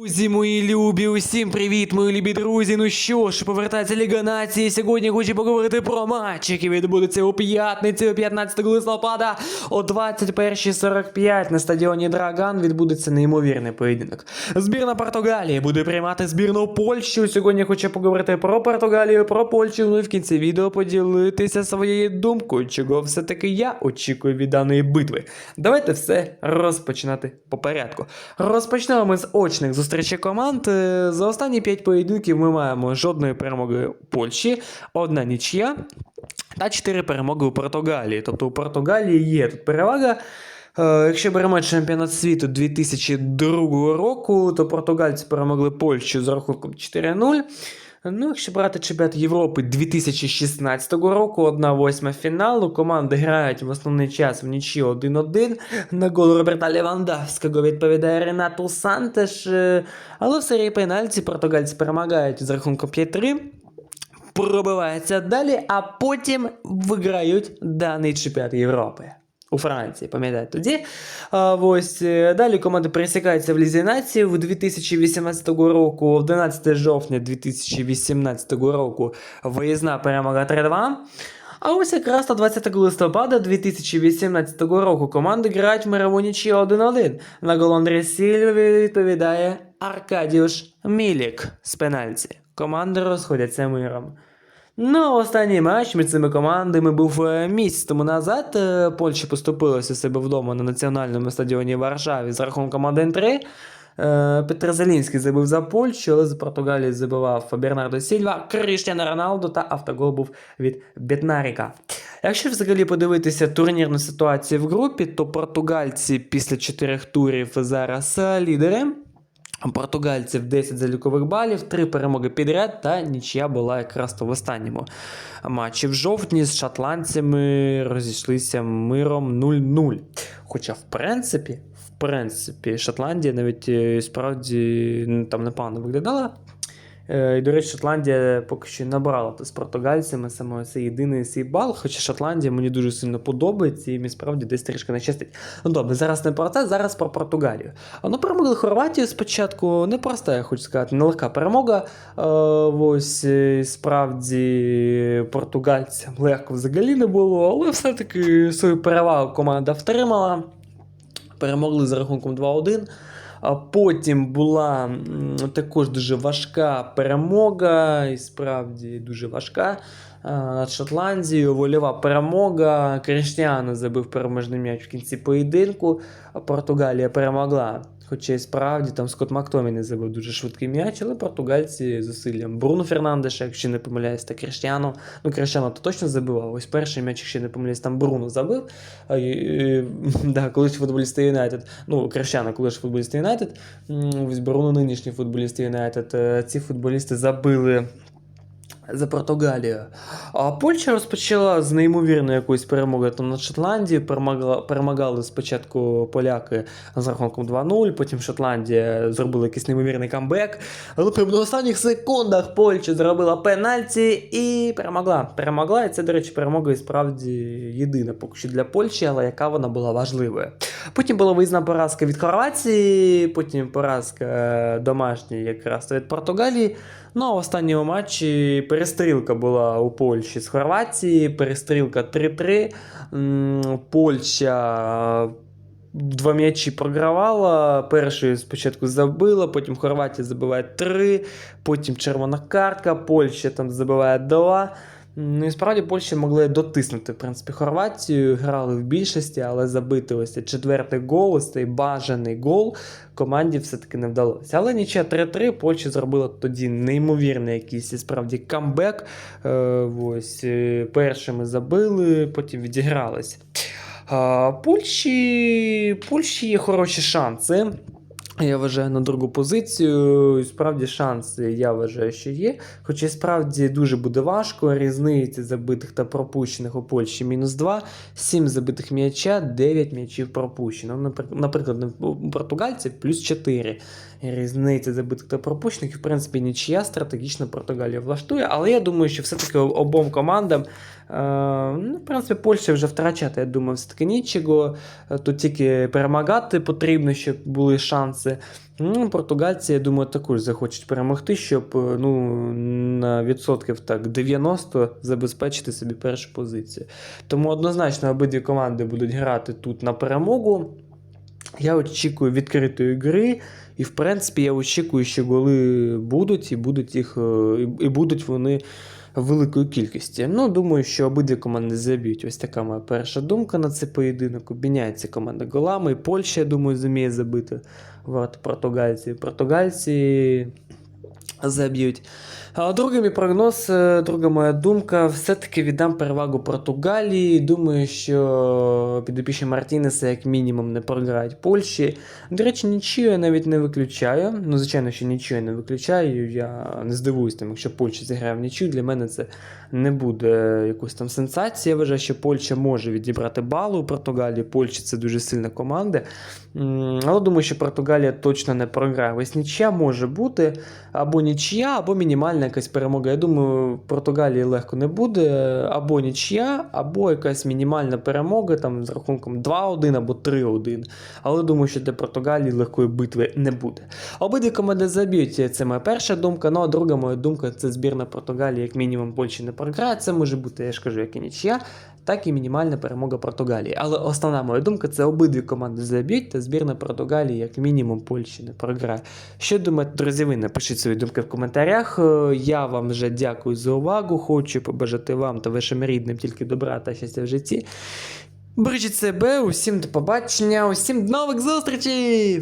Друзі, мої любі, усім привіт, мої любі друзі. Ну що ж, повертається Ліга Нації. Сьогодні хочу поговорити про матч, який відбудеться у п'ятницю, 15 листопада о 21.45 на стадіоні Драган відбудеться неймовірний поєдинок. Збірна Португалії буде приймати збірну Польщу. Сьогодні хочу поговорити про Португалію, про Польщу. Ну і в кінці відео поділитися своєю думкою, чого все-таки я очікую від даної битви. Давайте все розпочинати по порядку. Розпочнемо ми з очних зустрічей команд. Е, За останні 5 поєдинків ми маємо жодної перемоги у Польщі, одна нічия та 4 перемоги у Португалії. Тобто у Португалії є тут перевага. Е, Якщо беремо чемпіонат світу 2002 року, то португальці перемогли Польщу з рахунком 4-0. Ну, якщо брати чемпіонат Європи 2016 року, 1-8 фіналу, команди грають в основний час в нічі 1-1. На гол Роберта Левандовського відповідає Ренату Сантеш. Е, Але в серії пенальті португальці перемагають з рахунком 5-3 пробиваються далі, а потім виграють даний чемпіонат Європи. У Франції, пам'ятаєте тоді. А, ось е, далі команди пересікаються в Лізі нації в 2018 року, 11 жовтня 2018 року виїзна перемога 3-2. А ось якраз на 20 листопада 2018 року команди грають мирову нічию 1-1. На гол Андрій Сільві відповідає Аркадіуш Мілік з пенальті. Команди розходяться миром. Ну, останній матч між цими командами був е, місяць тому назад. Е, Польща поступилася себе вдома на національному стадіоні Варшаві з рахунком 1-3. Е, Петр Зелінський забив за Польщу, але за Португалію забивав Бернардо Сільва, Кріштіано Роналду та автогол був від Бетнаріка. Якщо взагалі подивитися турнірну ситуацію в групі, то португальці після чотирьох турів зараз лідери. Португальців 10 залікових балів, 3 перемоги підряд, та нічия була якраз то в останньому матчі в жовтні з шотландцями розійшлися миром 0-0. Хоча, в принципі, в принципі, Шотландія навіть е, справді там непогано виглядала. Е, І, до речі, Шотландія поки що набрала з португальцями саме цей єдиний свій бал. Хоча Шотландія мені дуже сильно подобається і мені справді десь трішки не щастить. Ну добре, зараз не про це, зараз про Португалію. Ну, перемогли Хорватію спочатку. Непроста, я хочу сказати, нелегка перемога. Е, Ось е, справді португальцям легко взагалі не було, але все-таки свою перевагу команда втримала. Перемогли за рахунком 2-1. Потім була також дуже важка перемога, і справді дуже важка над Шотландією. Вольова перемога. Криштіану забив переможний м'яч в кінці поєдинку. Португалія перемогла. Хоча і справді там Скотт Мактоміні забив дуже швидкий м'яч, але португальці зусиллям Бруно Фернандеша, якщо не помиляюсь, та Кріштіану. Ну, Кріштіану то точно забивав. Ось перший м'яч, якщо не помиляюсь, там Бруно забив. А, і, і, да, колись футболісти Юнайтед, ну, Кріштіану, колись футболісти Юнайтед, ось Бруно нинішні футболісти Юнайтед, е, ці футболісти забили. За Португалію. А Польща розпочала з неймовірної якоїсь перемоги там над Шотландією. Перемагала, перемагали спочатку поляки з рахунком 2-0, потім Шотландія зробила якийсь неймовірний камбек. Але на останніх секундах Польща зробила пенальті і перемогла. Перемогла, і це, до речі, перемога і справді єдина поки що для Польщі, але яка вона була важливою. Потім була виїзна поразка від Хорватії, потім поразка е, домашня якраз від Португалії. Ну а в останньому матчі перестрілка була у Польщі з Хорватії, перестрілка 3-3. Польща е, два м'ячі програвала. Перший спочатку забила, потім Хорватія забиває 3, потім червона картка, Польща там забиває 2. Ну і справді Польща могли дотиснути в принципі Хорватію, грали в більшості, але забити ось цей четвертий гол, ось цей бажаний гол команді все-таки не вдалося. Але нічия 3-3, Польща зробила тоді неймовірний якийсь справді камбек. Е, ось е, першими забили, потім відігрались. А, Польщі, Польщі є хороші шанси. Я вважаю на другу позицію. І Справді шанси, я вважаю, що є. Хоча справді дуже буде важко. Різниці забитих та пропущених у Польщі мінус 2, 7 забитих м'яча, 9 м'ячів пропущено. Наприклад, у португальців плюс 4 різниця забитих та пропущених. І, в принципі, нічия стратегічно Португалія влаштує. Але я думаю, що все-таки обом командам, ну, в принципі, Польща вже втрачати, я думаю, все-таки нічого. Е, Тут тільки перемагати потрібно, щоб були шанси. Ну, португальці, я думаю, також захочуть перемогти, щоб е, ну, на відсотків так 90 забезпечити собі першу позицію. Тому однозначно обидві команди будуть грати тут на перемогу. Я очікую відкритої гри, і в принципі я очікую, що голи будуть, і будуть їх, е, і будуть вони великої кількості. Ну, думаю, що обидві команди заб'ють. Ось така моя перша думка на цей поєдинок. Обміняється команда голами. І Польща, я думаю, зуміє забити варто португальці. Португальці заб'ють. Другий мій прогноз, е, друга моя думка, все-таки віддам перевагу Португалії. Думаю, що підопічні Мартінеса як мінімум не програють Польщі. До речі, нічого я навіть не виключаю. Ну, звичайно, що нічого я не виключаю. Я не здивуюсь, там, якщо Польща зіграє в нічию, для мене це не буде якоюсь там сенсації. Я вважаю, що Польща може відібрати бали у Португалії. Польща це дуже сильна команда. Але думаю, що Португалія точно не програє. Ось нічия може бути або нічия, або мінімальна якась перемога. Я думаю, в Португалії легко не буде. Або нічия, або якась мінімальна перемога там з рахунком 2-1 або 3-1. Але думаю, що для Португалії легкої битви не буде. Обидві команди заб'ють. Це моя перша думка. Ну а друга моя думка це збірна Португалії, як мінімум Польщі не програє. Це може бути, я ж кажу, як і нічия, так і мінімальна перемога Португалії. Але основна моя думка це обидві команди заб'ють, та збірна Португалії, як мінімум, Польщі не програє. Що думаєте, друзі, ви напишіть свої думки в коментарях. Е, Я вам вже дякую за увагу. Хочу побажати вам та вашим рідним тільки добра та щастя в житті. Бережіть себе, усім до побачення, усім до нових зустрічей!